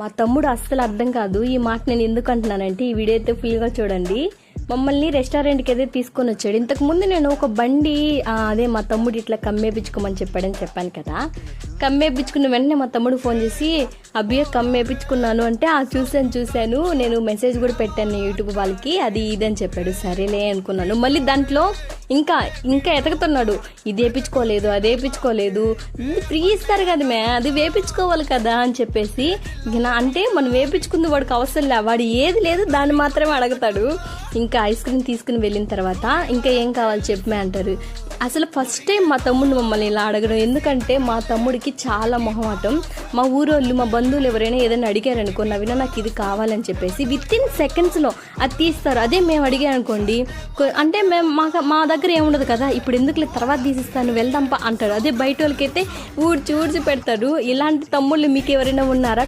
మా తమ్ముడు అస్సలు అర్థం కాదు ఈ మాట నేను ఎందుకు అంటున్నానంటే ఈ వీడియో అయితే ఫుల్గా చూడండి. మమ్మల్ని రెస్టారెంట్కి అయితే తీసుకొని వచ్చాడు. ఇంతకుముందు నేను ఒక బండి అదే మా తమ్ముడు ఇట్లా కమ్మేపించుకోమని చెప్పాడని చెప్పాను కదా. కమ్మేపించుకున్న వెంటనే మా తమ్ముడు ఫోన్ చేసి అబ్బియ కమ్మేపించుకున్నాను అంటే ఆ చూశాను చూశాను. నేను మెసేజ్ కూడా పెట్టాను యూట్యూబ్ వాళ్ళకి అది ఇది అని చెప్పాడు. సరేలే అనుకున్నాను. మళ్ళీ దాంట్లో ఇంకా ఇంకా ఎతకుతున్నాడు. ఇది వేపించుకోలేదు అది వేపించుకోలేదు. ఇది ఫ్రీ ఇస్తారు కదా మే అది వేపించుకోవాలి కదా అని చెప్పేసి నా- అంటే మనం వేపించుకుంది వాడికి అవసరం లే వాడు ఏది లేదు దాన్ని మాత్రమే అడుగుతాడు. ఇంకా ఇంకా ఐస్ క్రీమ్ తీసుకుని వెళ్ళిన తర్వాత ఇంకా ఏం కావాలి చెప్పమే అంటారు. అసలు ఫస్ట్ టైం మా తమ్ముడు మమ్మల్ని ఇలా అడగడం ఎందుకంటే మా తమ్ముడికి చాలా మొహమాటం. మా ఊరోళ్ళు మా బంధువులు ఎవరైనా ఏదైనా అడిగారు అనుకో నవీన నాకు ఇది కావాలని చెప్పేసి విత్ ఇన్ సెకండ్స్లో అది తీస్తారు. అదే మేము అడిగామనుకోండి అంటే మేము మాకు మా దగ్గర ఏముండదు కదా ఇప్పుడు ఎందుకు తర్వాత తీసిస్తాను వెళ్దాంపా అంటారు. అదే బయట వాళ్ళకైతే ఊడ్చి ఊడ్చి పెడతారు. ఇలాంటి తమ్ముళ్ళు మీకు ఎవరైనా ఉన్నారా?